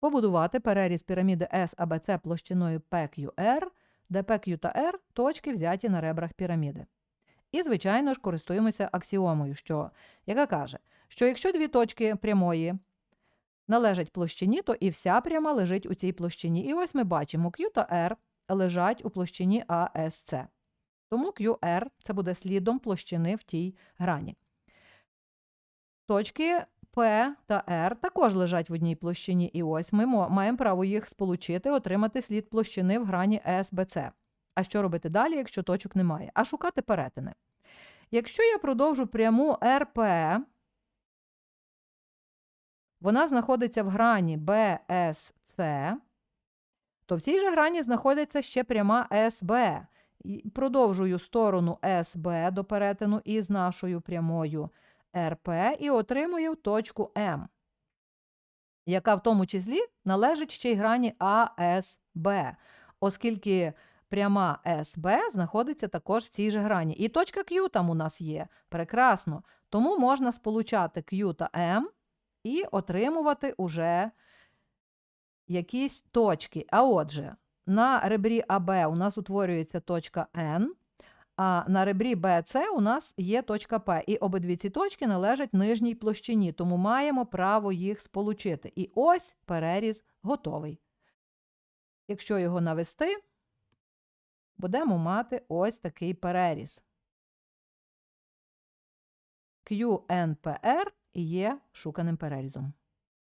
Побудувати переріз піраміди SABC площиною PQR, де PQ та R – точки взяті на ребрах піраміди. І, звичайно ж, користуємося аксіомою, що, яка каже, що якщо дві точки прямої належать площині, то і вся пряма лежить у цій площині. І ось ми бачимо, Q та R лежать у площині ASC. Тому QR – це буде слідом площини в тій грані. Точки P та R також лежать в одній площині, і ось ми маємо право їх сполучити, отримати слід площини в грані SBC. А що робити далі, якщо точок немає? А шукати перетини. Якщо я продовжу пряму RP, вона знаходиться в грані BSC, то в цій же грані знаходиться ще пряма. І Продовжую сторону SB до перетину із нашою прямою RP і отримую точку М, яка в тому числі належить ще й грані ASB, оскільки пряма SB знаходиться також в цій же грані. І точка Q там у нас є. Прекрасно. Тому можна сполучати Q та M і отримувати уже якісь точки. А отже, на ребрі АБ у нас утворюється точка N, а на ребрі BC у нас є точка P. І обидві ці точки належать нижній площині, тому маємо право їх сполучити. І ось переріз готовий. Якщо його навести, будемо мати ось такий переріз. QNPR є шуканим перерізом.